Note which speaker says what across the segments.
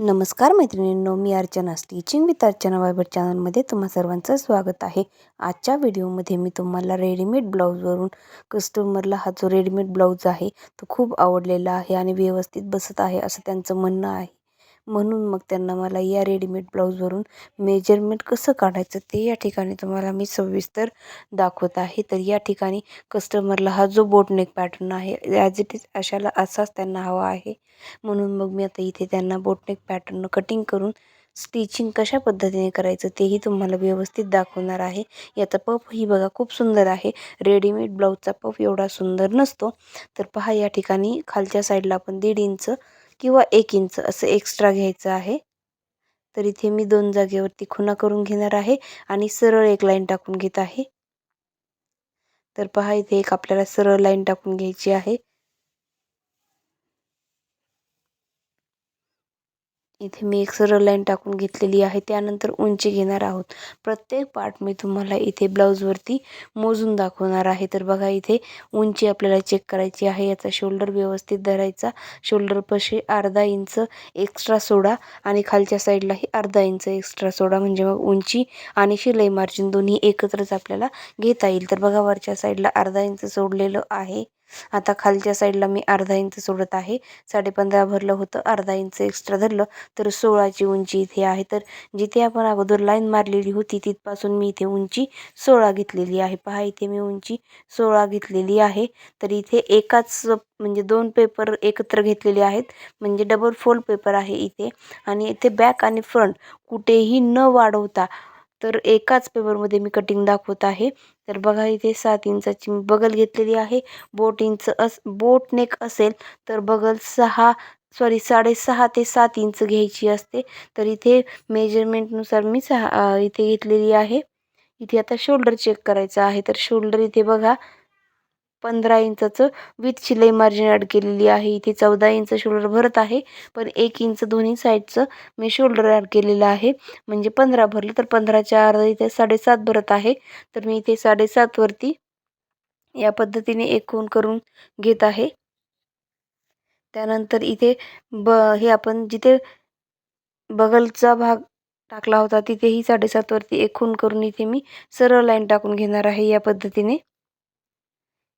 Speaker 1: नमस्कार मैत्रिणींनो मी Archana stitching with Archana Viber चॅनलमध्ये तुम्हा सर्वांचं स्वागत आहे. आजच्या व्हिडिओमध्ये मी तुम्हाला रेडीमेड ब्लाऊजवरून कस्टमरला हा जो रेडीमेड ब्लाऊज आहे तो खूप आवडलेला आहे आणि व्यवस्थित बसत आहे असं त्यांचं म्हणणं आहे. म्हणून मग त्यांना मला या रेडीमेड ब्लाऊजवरून मेजरमेंट कसं काढायचं ते या ठिकाणी तुम्हाला मी सविस्तर दाखवत आहे. तर या ठिकाणी कस्टमरला हा जो बोटनेक पॅटर्न आहे ॲज इट इज अशाला असाच त्यांना हवा आहे. म्हणून मग मी आता इथे त्यांना बोटनेक पॅटर्न कटिंग करून स्टिचिंग कशा पद्धतीने करायचं तेही तुम्हाला व्यवस्थित दाखवणार आहे. याचा पफ ही बघा खूप सुंदर आहे. रेडीमेड ब्लाऊजचा पफ एवढा सुंदर नसतो. तर पहा या ठिकाणी खालच्या साईडला आपण दीड इंच किंवा एक इंच असं एक्स्ट्रा घ्यायचं आहे. तर इथे मी दोन जागेवरती खुणा करून घेणार आहे आणि सरळ एक लाईन टाकून घेत आहे. तर पहा इथे एक आपल्याला सरळ लाईन टाकून घ्यायची आहे. इथे मी एक सरळ लाईन टाकून घेतलेली आहे. त्यानंतर उंची घेणार आहोत. प्रत्येक पार्ट मी तुम्हाला इथे ब्लाऊजवरती मोजून दाखवणार आहे. तर बघा इथे उंची आपल्याला चेक करायची आहे. याचा शोल्डर व्यवस्थित धरायचा. शोल्डरपाशी अर्धा इंच एक्स्ट्रा सोडा आणि खालच्या साईडलाही अर्धा इंच एक्स्ट्रा सोडा. म्हणजे मग उंची आणि शिलाई मार्जिन दोन्ही एकत्रच आपल्याला घेता येईल. तर बघा वरच्या साईडला अर्धा इंच सोडलेलं आहे. आता खालच्या साईडला मी अर्धा इंच सोडत आहे. साडेपंधरा भरलं होतं अर्धा इंच एक्स्ट्रा धरलं. तर सोळाची उंची इथे आहे. तर जिथे आपण अगोदर लाईन मारलेली होती तिथपासून मी इथे उंची सोळा घेतलेली आहे. पहा इथे मी उंची सोळा घेतलेली आहे. तर इथे एकाच म्हणजे दोन पेपर एकत्र घेतलेले आहेत. म्हणजे डबल फोल्ड पेपर आहे इथे. आणि इथे बॅक आणि फ्रंट कुठेही न वाढवता तर एकाच पेपरमध्ये मी कटिंग दाखवत आहे. तर बघा इथे सात इंचाची मी बगल घेतलेली आहे. बोट इंच अस बोट नेक असेल तर बगल सहा सॉरी साडेसहा ते सात इंच घ्यायची असते. तर इथे मेजरमेंटनुसार मी सहा इथे घेतलेली आहे. इथे आता शोल्डर चेक करायचं आहे. तर शोल्डर इथे बघा पंधरा इंचाचं. विथ शिलाई मार्जिन ॲड केलेली आहे. इथे चौदा इंच शोल्डर भरत आहे. पण एक इंच दोन्ही साईडचं मी शोल्डर ॲड केलेलं आहे. म्हणजे पंधरा भरलं तर पंधराच्या अर्धा इथे साडेसात भरत आहे. तर मी इथे साडेसातवरती या पद्धतीने एकूण करून घेत आहे. त्यानंतर इथे ब हे आपण जिथे बगलचा भाग टाकला होता तिथेही साडेसातवरती एकूण करून इथे मी सरळ लाईन टाकून घेणार आहे या पद्धतीने.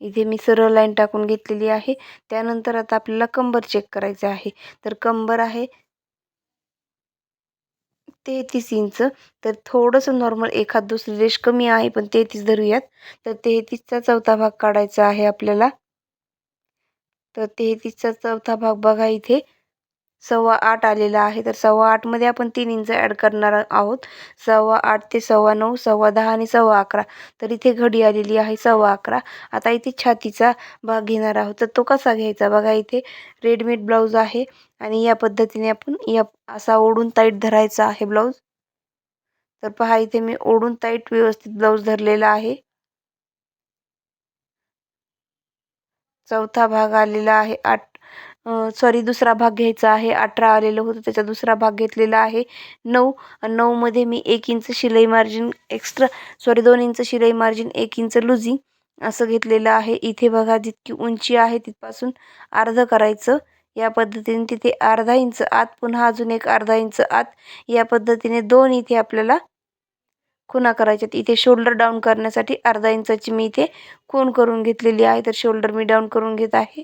Speaker 1: इथे मी सरळ लाईन टाकून घेतलेली आहे. त्यानंतर आता आपल्याला कंबर चेक करायचं आहे. तर कंबर आहे तेहतीस इंच. तर थोडंसं नॉर्मल एखाद दुसरी रेश कमी आहे पण तेहतीस धरूयात. तर तेहतीसचा चौथा भाग काढायचा आहे आपल्याला. तर तेहतीसचा चौथा भाग बघा इथे. सव्वा आठ आलेला आहे. तर सव्वा आठमध्ये आपण तीन इंच ॲड करणार आहोत. सव्वा आठ ते सव्वा नऊ सव्वा दहा आणि सव्वा अकरा. तर इथे घडी आलेली आहे सव्वा अकरा. आता इथे छातीचा भाग घेणार आहोत. तर तो कसा घ्यायचा? बघा इथे रेडमेड ब्लाऊज आहे आणि या पद्धतीने आपण या असा ओढून ताईट धरायचा आहे ब्लाऊज. तर पहा इथे मी ओढून ताईट व्यवस्थित ब्लाऊज धरलेला आहे. चौथा भाग आलेला आहे आठ सॉरी दुसरा भाग घ्यायचा आहे. अठरा आलेलं होतं त्याचा दुसरा भाग घेतलेला आहे. नऊ नऊमध्ये मी एक इंच शिलाई मार्जिन एक्स्ट्रा सॉरी दोन इंच शिलाई मार्जिन एक इंच लुझिंग असं घेतलेलं आहे. इथे बघा जितकी उंची आहे तिथपासून अर्ध करायचं. या पद्धतीने तिथे अर्धा इंच आत पुन्हा अजून एक अर्धा इंच आत. या पद्धतीने दोन इथे आपल्याला खुणा करायच्यात. इथे शोल्डर डाऊन करण्यासाठी अर्धा इंचाची मी इथे खून करून घेतलेली आहे. तर शोल्डर मी डाऊन करून घेत आहे.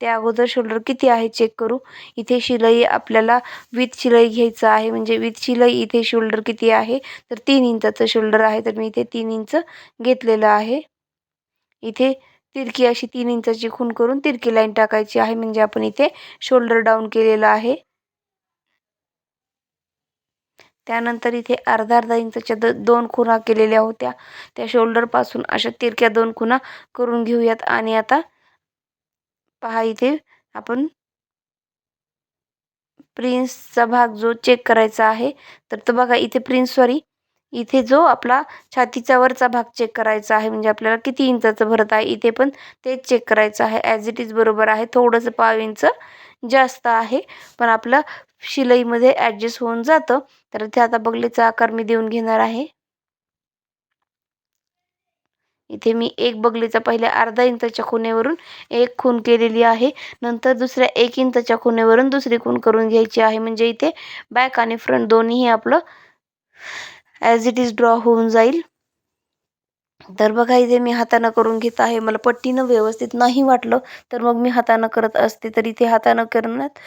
Speaker 1: त्या अगोदर शोल्डर किती आहे चेक करू? इथे शिलाई आपल्याला विथ शिलाई घ्यायचं आहे. म्हणजे विथ शिलाई इथे शोल्डर किती आहे? तर तीन इंचाचं शोल्डर आहे. तर मी इथे तीन इंच घेतलेलं आहे. इथे तिरकी अशी तीन इंचाची खून करून तिरकी लाईन टाकायची आहे. म्हणजे आपण इथे शोल्डर डाऊन केलेलं आहे. त्यानंतर इथे अर्धा अर्धा इंचाच्या द दोन खुणा केलेल्या होत्या. त्या शोल्डरपासून अशा तिरक्या दोन खुणा करून घेऊयात. आणि आता पहा इथे. आपण प्रिन्सचा भाग जो चेक करायचा आहे तर तो बघा इथे प्रिन्स सॉरी इथे जो आपला छातीचा वरचा भाग चेक करायचा आहे म्हणजे आपल्याला किती इंचाचं भरत आहे इथे पण तेच चेक करायचं आहे. ॲज इट इज बरोबर आहे थोडंसं पाव इंच जास्त आहे पण आपलं शिलाईमध्ये ॲडजस्ट होऊन जातं. तर इथे आता बगलेचा आकार मी देऊन घेणार आहे. इथे मी एक बगलीचा पहिल्या अर्धा इंचाच्या खुनेवरून एक खून केलेली आहे. नंतर दुसऱ्या एक इंचाच्या खुनेवरून दुसरी खून करून घ्यायची आहे. म्हणजे इथे बॅक आणि फ्रंट दोन्हीही आपलं ॲज इट इज ड्रॉ होऊन जाईल. तर बघा इथे मी हातानं करून घेत आहे. मला पट्टीनं व्यवस्थित नाही वाटलं तर मग मी हातानं करत असते. तर इथे हातानं करण्यात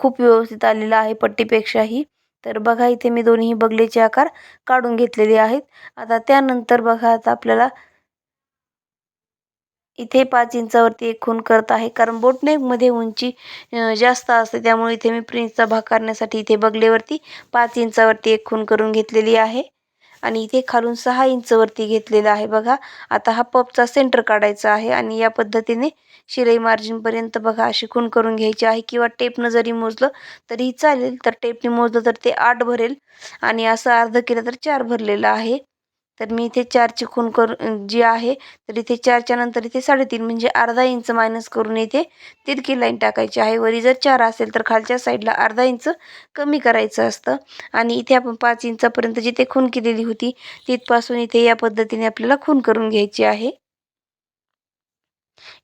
Speaker 1: खूप व्यवस्थित आलेलं आहे पट्टीपेक्षाही. तर बघा इथे मी दोन्ही बगलेचे आकार काढून घेतलेले आहेत. आता त्यानंतर बघा आता आपल्याला इथे पाच इंचावरती एक खून करत आहे. कारण बोटनेकमध्ये उंची जास्त असते. त्यामुळे इथे मी प्रिन्सचा भाग करण्यासाठी इथे बगलेवरती पाच इंचावरती एक खून करून घेतलेली आहे. आणि इथे खालून सहा इंचवरती घेतलेला आहे. बघा आता हा पपचा सेंटर काढायचा आहे. आणि या पद्धतीने शिलाई मार्जिनपर्यंत बघा अशी खून करून घ्यायची आहे. किंवा टेपनं जरी मोजलं तरीही चालेल. तर टेपने मोजलं तर ते आठ भरेल. आणि असं अर्ध केलं तर चार भरलेलं आहे. तर मी इथे चारची खून करून जी आहे तर इथे चारच्या नंतर इथे साडेतीन म्हणजे अर्धा इंच मायनस करून इथे तिरकी लाईन टाकायची आहे. वरी जर चार असेल तर खालच्या साईडला अर्धा इंच कमी करायचं असतं. आणि इथे आपण पाच इंचापर्यंत जिथे खून केलेली होती तिथपासून इथे या पद्धतीने आपल्याला खून करून घ्यायची आहे.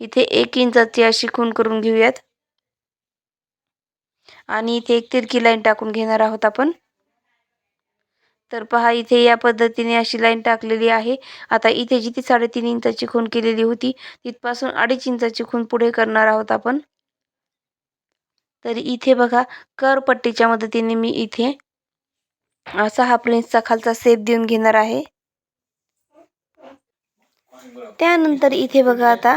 Speaker 1: इथे एक इंचाची अशी खून करून घेऊयात. आणि इथे एक तिरकी लाईन टाकून घेणार आहोत आपण. तर पहा इथे या पद्धतीने अशी लाईन टाकलेली आहे. आता इथे जिथे साडेतीन इंचाची खून केलेली होती तिथपासून अडीच इंचाची खून पुढे करणार आहोत आपण. तर इथे बघा कर पट्टीच्या मदतीने मी इथे असा हा प्रिन्सचा खालचा सेप देऊन घेणार आहे. त्यानंतर इथे बघा आता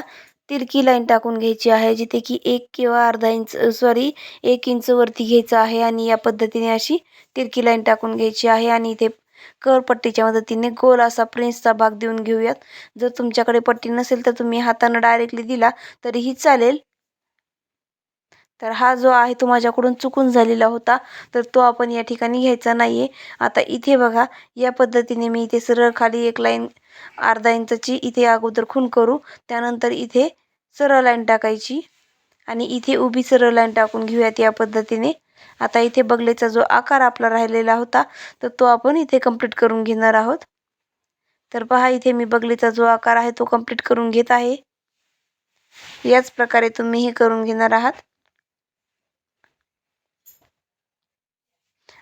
Speaker 1: तिरकी लाईन टाकून घ्यायची आहे जिथे की एक किंवा अर्धा इंच सॉरी एक इंच वरती घ्यायचं आहे आणि या पद्धतीने अशी तिरकी लाईन टाकून घ्यायची आहे आणि इथे कर पट्टीच्या मदतीने गोल असा प्रिन्सचा भाग देऊन घेऊयात. जर तुमच्याकडे पट्टी नसेल तर तुम्ही हातानं डायरेक्टली दिला तरीही चालेल. तर हा जो आहे तो माझ्याकडून चुकून झालेला होता तर तो आपण या ठिकाणी घ्यायचा नाही आहे आता इथे बघा या पद्धतीने मी इथे सरळ खाली एक लाईन अर्धा इंचची इथे अगोदर खून करू. त्यानंतर इथे सरळ लाईन टाकायची. आणि इथे उभी सरळ लाईन टाकून घेऊयात या पद्धतीने. आता इथे बगलेचा जो आकार आपला राहिलेला होता तर तो आपण इथे कंप्लीट करून घेणार आहोत. तर पहा इथे मी बगलेचा जो आकार आहे तो कंप्लीट करून घेत आहे. याच प्रकारे तुम्ही हे करून घेणार आहात.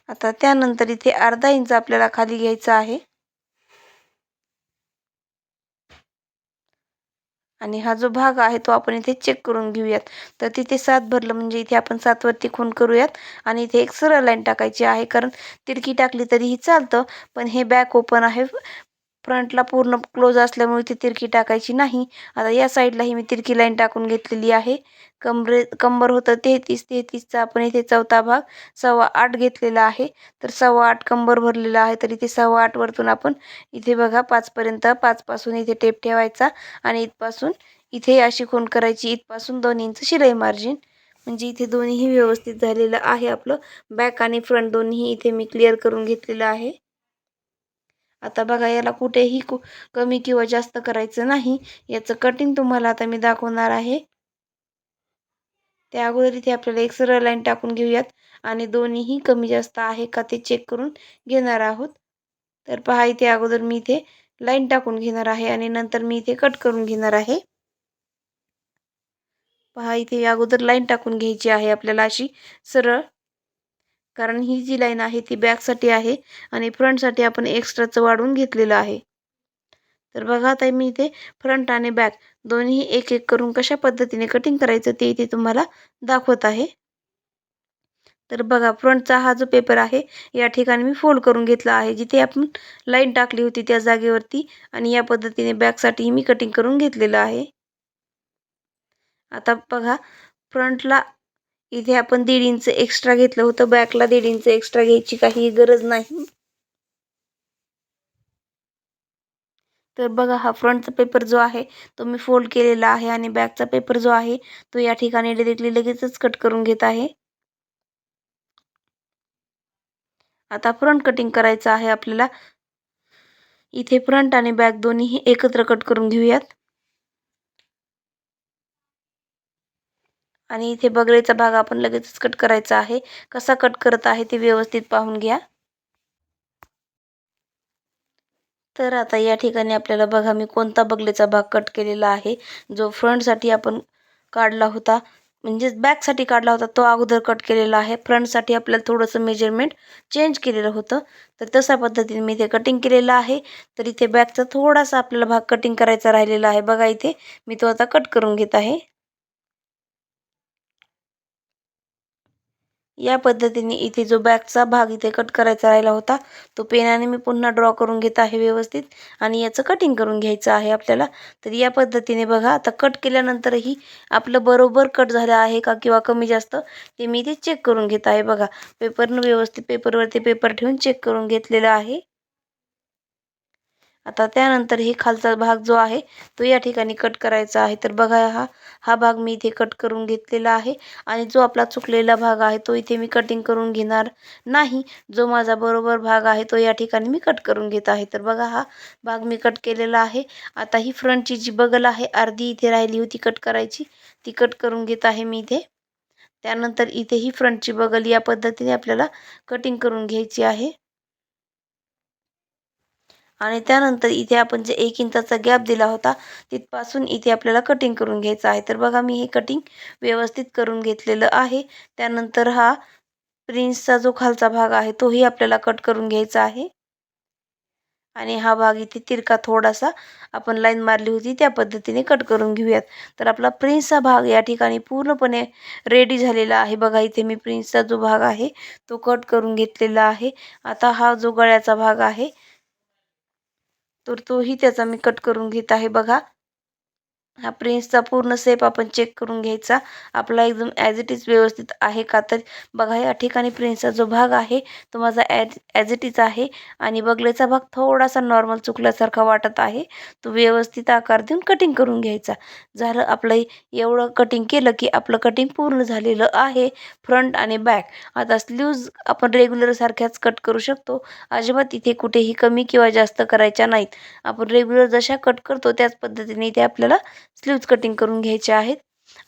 Speaker 1: आता त्यानंतर इथे अर्धा इंच आपल्याला खाली घ्यायचा आहे. आणि हा जो भाग आहे तो आपण इथे चेक करून घेऊयात. तर तिथे सात भरलं म्हणजे इथे आपण सातवरती खून करूयात. आणि इथे एक सरळ लाईन टाकायची आहे कारण तिरकी टाकली तरीही चालतं पण हे बॅक ओपन आहे. फ्रंटला पूर्ण क्लोज असल्यामुळे ती तिरकी टाकायची नाही. आता या साईडलाही मी तिरकी लाईन टाकून घेतलेली आहे. कमरे कंबर होतं तेहतीस तेहतीसचा आपण इथे चौथा भाग सव्वा आठ घेतलेला आहे. तर सव्वा आठ कंबर भरलेला आहे तर इथे सव्वा आठ वरतून आपण इथे बघा पाचपर्यंत पाचपासून इथे टेप ठेवायचा आणि इथपासून इथे अशी खूण करायची. इथपासून दोन इंच शिलाई मार्जिन म्हणजे इथे दोन्हीही व्यवस्थित झालेलं आहे आपलं. बॅक आणि फ्रंट दोन्ही इथे मी क्लिअर करून घेतलेलं आहे. आता बघा याला कुठेही कु कमी किंवा जास्त करायचं नाही. याचं कटिंग तुम्हाला आता मी दाखवणार आहे. त्या अगोदर इथे आपल्याला एक सरळ लाईन टाकून घेऊयात. आणि दोन्हीही कमी जास्त आहे का ते चेक करून घेणार आहोत. तर पहा इथे अगोदर मी इथे लाईन टाकून घेणार आहे आणि नंतर मी इथे कट करून घेणार आहे. पहा इथे अगोदर लाईन टाकून घ्यायची आहे आपल्याला अशी सरळ कारण ही जी लाईन आहे ती बॅकसाठी आहे आणि फ्रंटसाठी आपण एक्स्ट्राचं वाढवून घेतलेलं आहे. तर बघा आता मी इथे फ्रंट आणि बॅक दोन्ही एक एक करून कशा पद्धतीने कटिंग करायचं ते इथे तुम्हाला दाखवत आहे. तर बघा फ्रंटचा हा जो पेपर आहे या ठिकाणी मी फोल्ड करून घेतला आहे. जिथे आपण लाईन टाकली होती त्या जागेवरती आणि या पद्धतीने बॅकसाठीही मी कटिंग करून घेतलेलं आहे. आता बघा फ्रंटला इथे आपण दीड इंच एक्स्ट्रा घेतलं होतं. बॅकला दीड इंच एक्स्ट्रा घ्यायची काही गरज नाही. तर बघा हा फ्रंटचा पेपर जो आहे तो मी फोल्ड केलेला आहे आणि बॅकचा पेपर जो आहे तो या ठिकाणी डिरेक्टली लगेचच कट करून घेत आहे. आता फ्रंट कटिंग करायचं आहे आपल्याला. इथे फ्रंट आणि बॅक दोन्ही एकत्र कट करून घेऊयात. आणि इथे बगलेचा भाग आपण लगेचच कट करायचा आहे. कसा कट करत आहे ते व्यवस्थित पाहून घ्या. तर आता या ठिकाणी आपल्याला बघा मी कोणता बगलेचा भाग कट केलेला आहे. जो फ्रंटसाठी आपण काढला होता म्हणजेच बॅकसाठी काढला होता तो अगोदर कट केलेला आहे. फ्रंटसाठी आपल्याला थोडंसं मेजरमेंट चेंज केलेलं होतं. तर तशा पद्धतीने मी इथे कटिंग केलेलं आहे. तर इथे बॅकचा थोडासा आपल्याला भाग कटिंग करायचा राहिलेला आहे. बघा इथे मी तो आता कट करून घेत आहे. या पद्धतीने इथे जो बॅकचा भाग इथे कट करायचा राहिला होता तो पेनाने मी पुन्हा ड्रॉ करून घेत आहे व्यवस्थित. आणि याचं कटिंग करून घ्यायचं आहे आपल्याला. तर या पद्धतीने बघा आता कट केल्यानंतरही आपलं बरोबर कट झालं आहे का किंवा कमी जास्त ते मी इथे चेक करून घेत आहे बघा. पेपरनं व्यवस्थित पेपरवरती पेपर ठेवून चेक करून घेतलेलं आहे. आता त्यानंतर हे खालचा भाग जो आहे तो या ठिकाणी कट करायचा आहे. तर बघा हा हा भाग मी इथे कट करून घेतलेला आहे आणि जो आपला चुकलेला भाग आहे तो इथे मी कटिंग करून घेणार नाही. जो माझा बरोबर भाग आहे तो या ठिकाणी मी कट करून घेत आहे. तर बघा हा भाग मी कट केलेला आहे. आता ही फ्रंटची जी बगल आहे अर्धी इथे राहिली होती कट करायची. ती कट करून घेत आहे मी इथे. त्यानंतर इथे ही फ्रंटची बगल या पद्धतीने आपल्याला कटिंग करून घ्यायची आहे. आणि त्यानंतर इथे आपण जे एक इंचाचा गॅप दिला होता तिथपासून इथे आपल्याला कटिंग करून घ्यायचं आहे. तर बघा मी हे कटिंग व्यवस्थित करून घेतलेलं आहे. त्यानंतर हा प्रिन्सचा जो खालचा भाग आहे तोही आपल्याला कट करून घ्यायचा आहे. आणि हा भाग इथे तिरका थोडासा आपण लाईन मारली होती त्या पद्धतीने कट करून घेऊयात. तर आपला प्रिन्सचा भाग या ठिकाणी पूर्णपणे रेडी झालेला आहे. बघा इथे मी प्रिन्सचा जो भाग आहे तो कट करून घेतलेला आहे. आता हा जो गळ्याचा भाग आहे तर तोही त्याचा मी कट करून घेत आहे. बघा हा प्रिन्सचा पूर्ण सेप आपण चेक करून घ्यायचा. आपला एकदम ॲज इट इज व्यवस्थित आहे का तर बघा या ठिकाणी प्रिन्सचा जो भाग आहे तो माझा ॲज ॲज इट इज आहे. आणि बगलेचा भाग थोडासा नॉर्मल चुकल्यासारखा वाटत आहे. तो व्यवस्थित आकार देऊन कटिंग करून घ्यायचा. झालं आपलं एवढं कटिंग केलं की आपलं कटिंग पूर्ण झालेलं आहे फ्रंट आणि बॅक आता स्लीव्ज आपण रेग्युलरसारख्याच कट करू शकतो. अजिबात इथे कुठेही कमी किंवा जास्त करायच्या नाहीत. आपण रेग्युलर जशा कट करतो त्याच पद्धतीने इथे आपल्याला स्लीव्ज कटिंग करून घ्यायचे आहेत.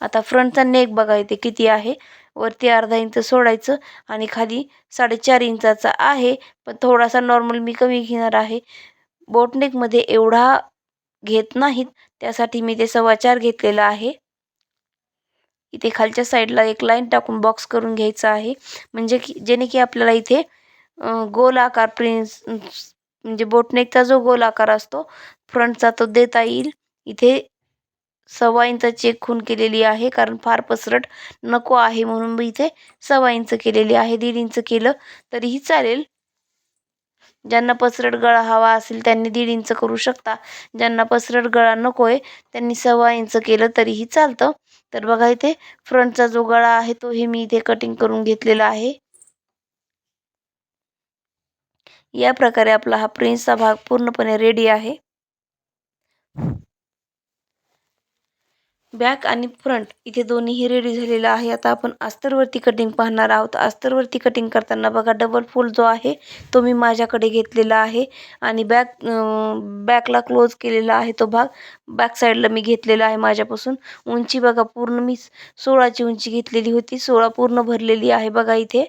Speaker 1: आता फ्रंटचा नेक बघा इथे किती आहे? वरती अर्धा इंच सोडायचं आणि खाली साडेचार इंचाचा आहे. पण थोडासा नॉर्मल मी कमी घेणार आहे. बोटनेकमध्ये एवढा घेत नाहीत त्यासाठी मी ते सव्वाचार घेतलेला आहे. इथे खालच्या साईडला एक लाईन टाकून बॉक्स करून घ्यायचा आहे. म्हणजे की जेणे की आपल्याला इथे गोल आकार प्रिन्स म्हणजे बोटनेकचा जो गोल आकार असतो फ्रंटचा तो देता येईल. इथे सव्वा इंचाची एक खून केलेली आहे. कारण फार पसरट नको आहे म्हणून मी इथे सव्वा इंच केलेली आहे. दीड इंच केलं तरीही चालेल. ज्यांना पसरट गळा हवा असेल त्यांनी दीड इंच करू शकता. ज्यांना पसरट गळा नको आहे त्यांनी सव्वा इंच केलं तरीही चालतं. तर बघा इथे फ्रंटचा जो गळा आहे तोही मी इथे कटिंग करून घेतलेला आहे. या प्रकारे आपला हा प्रिन्सचा भाग पूर्णपणे रेडी आहे. बॅक आणि फ्रंट इथे दोन्हीही रेडी झालेलं आहे. आता आपण अस्तरवरती कटिंग पाहणार आहोत. अस्तरवरती कटिंग करताना बघा डबल फुल जो आहे तो मी माझ्याकडे घेतलेला आहे. आणि बॅक बॅकला क्लोज केलेला आहे तो भाग. बॅक साईडला मी घेतलेला आहे माझ्यापासून. उंची बघा पूर्ण मी सोळाची उंची घेतलेली होती. सोळा पूर्ण भरलेली आहे बघा इथे.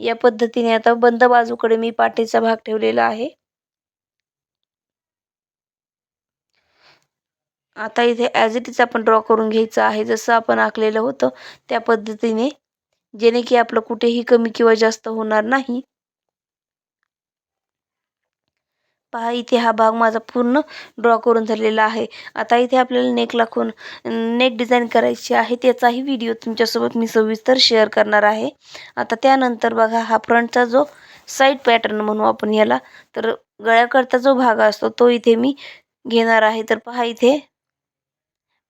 Speaker 1: या पद्धतीने आता बंद बाजूकडे मी पाठीचा भाग ठेवलेला आहे. आता इथे ॲज इट इज आपण ड्रॉ करून घ्यायचं आहे. जसं आपण आखलेलं होतं त्या पद्धतीने. जेणे की आपलं कुठेही कमी किंवा जास्त होणार नाही. पहा इथे हा भाग माझा पूर्ण ड्रॉ करून झालेला आहे. आता इथे आपल्याला नेक लाखून नेक डिझाईन करायची आहे. त्याचाही व्हिडिओ तुमच्यासोबत मी सविस्तर शेअर करणार आहे. आता त्यानंतर बघा हा फ्रंटचा जो साईड पॅटर्न म्हणू आपण याला तर गळ्याकरता जो भाग असतो तो इथे मी घेणार आहे. तर पहा इथे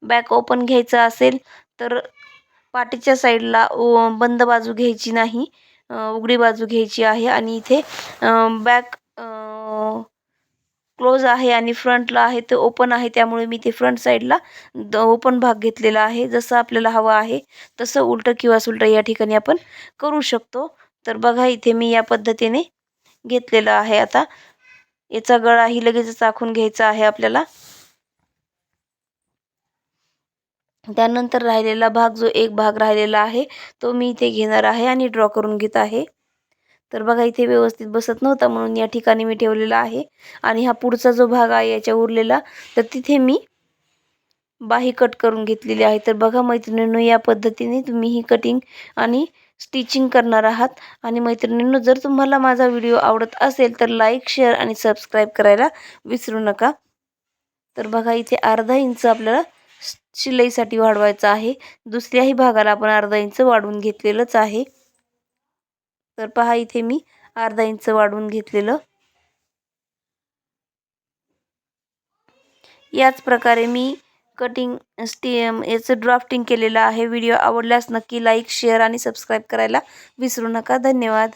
Speaker 1: बॅक ओपन घ्यायचं असेल तर पाठीच्या साईडला बंद बाजू घ्यायची नाही. उघडी बाजू घ्यायची आहे आणि इथे बॅक क्लोज आहे आणि फ्रंटला आहे ते ओपन आहे. त्यामुळे मी ते फ्रंट साईडला ओपन भाग घेतलेला आहे. जसं आपल्याला हवं आहे तसं उलटं किंवा सुलटं या ठिकाणी आपण करू शकतो. तर बघा इथे मी या पद्धतीने घेतलेलं आहे आता. याचा गळाही लगेचच आखून घ्यायचा आहे आपल्याला. त्यानंतर राहिलेला भाग जो एक भाग राहिलेला आहे तो मी इथे घेणार आहे आणि ड्रॉ करून घेत आहे. तर बघा इथे व्यवस्थित बसत नव्हता म्हणून या ठिकाणी मी ठेवलेला आहे. आणि हा पुढचा जो भाग आहे याच्या उरलेला तर तिथे मी बाही कट करून घेतलेली आहे. तर बघा मैत्रिणींनो या पद्धतीने तुम्ही ही कटिंग आणि स्टिचिंग करणार आहात. आणि मैत्रिणींनो जर तुम्हाला माझा व्हिडिओ आवडत असेल तर लाईक शेअर आणि सबस्क्राईब करायला विसरू नका. तर बघा इथे अर्धा इंच आपल्याला शिलाईसाठी वाढवायचं आहे. दुसऱ्याही भागाला आपण अर्धा इंच वाढवून घेतलेलंच आहे. तर पहा इथे मी अर्धा इंच वाढवून घेतलेलं. याच प्रकारे मी कटिंग स्टी याचं ड्राफ्टिंग केलेलं आहे. व्हिडिओ आवडल्यास नक्की लाईक शेअर आणि सबस्क्राईब करायला विसरू नका. धन्यवाद.